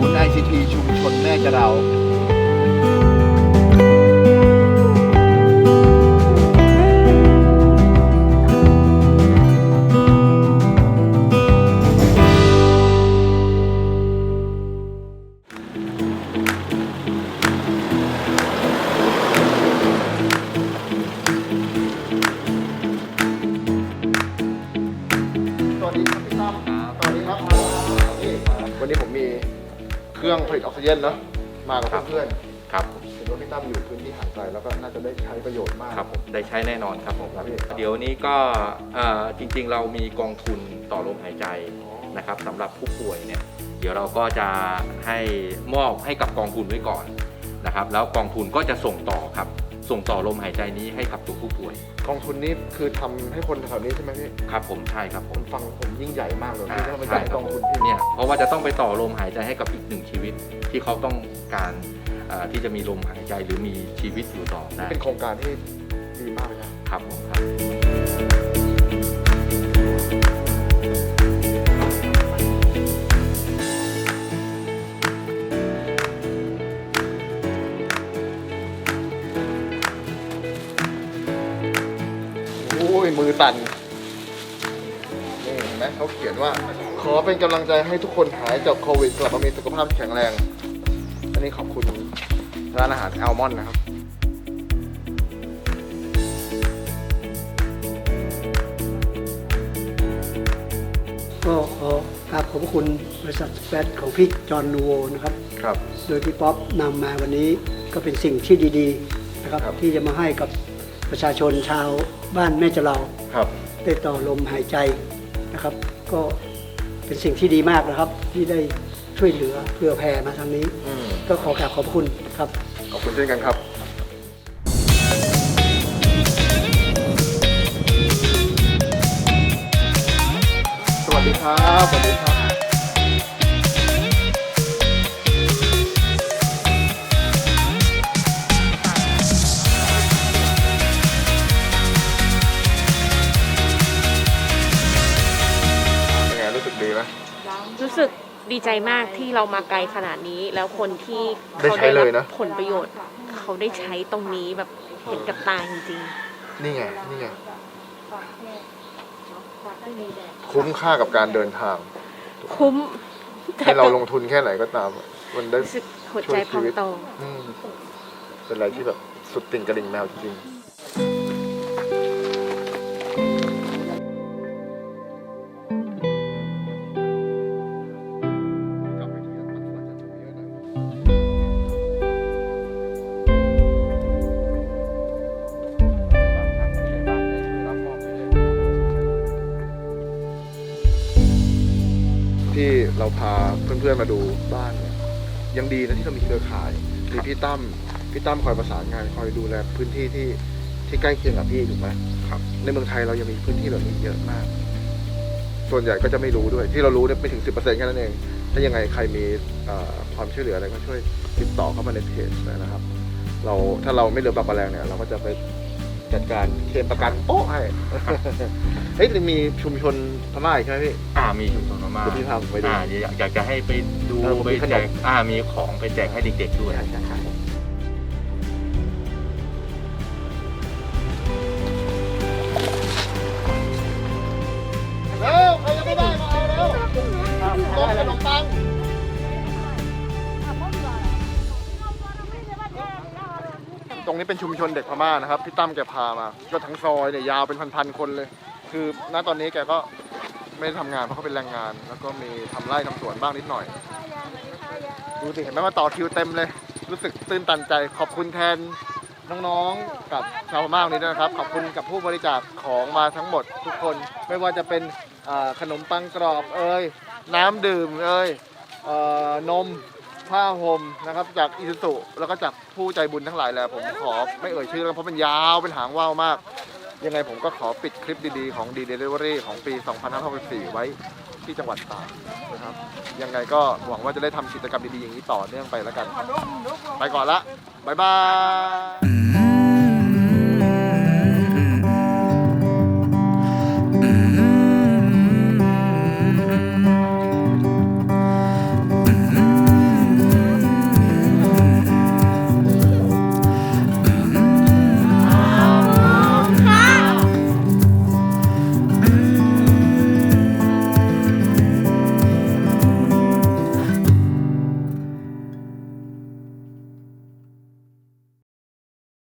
ศูนย์ไอซีทีชุมชนแม่จะเรา วันนี้ผมมีเครื่องผลิตออกซิเจนเนาะมากับครับเพื่อนครับผมๆเห็นว่าพี่ตั้มอยู่พื้นที่ห่างไกลแล้วก็น่าจะได้ใช้ประโยชน์มาก ครับผมได้ใช้แน่นอนครับผมครับพี่ เดี๋ยวนี้ก็เอ่อจริงๆ เรามีกองทุนต่อลมหายใจนะครับสำหรับผู้ป่วยเนี่ยเดี๋ยวเราก็จะให้มอบให้กับกองทุนไว้ก่อนนะครับ แล้วกองทุนก็จะส่งต่อครับ ส่งต่อลมหายใจนี้ให้กับตัวผู้ป่วย กองทุนนี้คือทำให้คนแถวนี้ใช่ไหมพี่ครับผมใช่ครับผผมมฟังผมยิ่งใหญ่มากเลยอ่าที่ต้องไปจ่ายใช่ครับกองทุนพี่เนี่ยเพราะว่าจะต้องไปต่อลมหายใจให้กับอีกหนึ่งชีวิต ที่เขาต้องการเอ่อที่จะมีลมหายใจหรือมีชีวิตอยู่ต่อได้เป็นโครงการที่ดีมากเลยนะครับผมครับ มือสั่นนี่เห็นไหมเขาเขียนว่า ขอเป็นกำลังใจให้ทุกคนหายจากโควิดกลับมามีสุขภาพแข็งแรง อันนี้ขอบคุณร้านอาหารแอลมอนนะครับก็ขอกราบขอบพระคุณบริษัทแฟตของพี่จอห์นนูโวนะครับ ครับ โดยพี่ป๊อปนำมาวันนี้ก็เป็นสิ่งที่ดีๆนะครับ ครับ ที่จะมาให้กับ ประชาชนชาวบ้านแม่จะเราครับได้ต่อลมหายใจนะครับ ก็เป็นสิ่งที่ดีมากนะครับ ที่ได้ช่วยเหลือเพื่อแผ่มาทางนี้ อืมก็ขอกราบขอบพระคุณครับ ขอบคุณเช่นกันครับ ดีใจมากที่เรามาไกลขนาดนี้ แล้วคนที่ได้ใช้เลยนะผลประโยชน์ เขาได้ใช้ตรงนี้แบบเห็นกับตาจริงนี่ไง นี่ไง คุ้มค่ากับการเดินทาง ๆ คุ้มให้เราลงทุนแค่ไหนก็ตาม มันได้ รู้สึกหัวใจพองโต อืมเป็นอะไรที่แบบสุดติ่งกระดิ่งแมวจริง ที่เราพาเพื่อนๆมาดูบ้านเนี่ยยังดีนะที่เรามีเครือข่ายมีพี่ตั้มพี่ตั้มคอยประสานงานคอยดูแลพื้นที่ที่ที่ใกล้เคียงกับพี่ถูกไหมครับในเมืองไทยเรายังมีพื้นที่เหล่านี้เยอะมาก ส่วนใหญ่ก็จะไม่รู้ด้วย ที่เรารู้เนี่ยไม่ถึง10%แค่นั้นเอง ถ้ายังไงใครมีเอ่อความช่วยเหลืออะไรก็ช่วยติดต่อเข้ามาในเพจนะครับ เราถ้าเราไม่เหลือบักแมลงเนี่ย เราก็จะไปจัดการเคลมประกันโอ้ให้เฮ้ยจะมีชุมชนพ ม่าอีกใช่ไหมพี่ อ่ามีชุมชนมาม่าเดี๋ยวพี่พาผมไปดูอ่าอยากอยากจะให้ไปดูเออผมไปมีขนม แจกอ่ามีของไปแจกให้เด็กๆด้วยเร็วใครยังไม่ได้มาเอาเร็วต้มขนมปัง ตรงนี้เป็นชุมชนเด็กพม่านะครับ พี่ตั้มแกพามา ก็ทั้งซอยเนี่ยยาวเป็นพันๆคนเลย คือณตอนนี้แกก็ ไม่ได้ทำงานเพราะเขาเป็นแรงงาน แล้วก็มีทำไร่ทำสวนบ้างนิดหน่อย ดูสิเห็นไหมว่าต่อคิวเต็มเลย รู้สึกตื้นตันใจ ขอบคุณแทนน้องๆกับชาวพม่าคนนี้ด้วยนะครับ ขอบคุณกับผู้บริจาคของมาทั้งหมดทุกคนไม่ว่าจะเป็นอ่าขนมปังกรอบเอ่ยน้ำดื่มเอ่ยเอ่อนมผ้าห่มนะครับ จากอิซุสุแล้วก็จากผู้ใจบุญทั้งหลายแหละผมขอไม่เอ่ยชื่อแล้วเพราะมันยาวเป็นหางว่าวมาก ยังไงผมก็ขอปิดคลิปดีๆของ D Delivery ของปี 2564 ไว้ที่จังหวัดตากนะครับ ยังไงก็หวังว่าจะได้ทำกิจกรรมดีๆอย่างนี้ต่อเนื่องไปแล้วกัน ไปก่อนละ บ๊ายบาย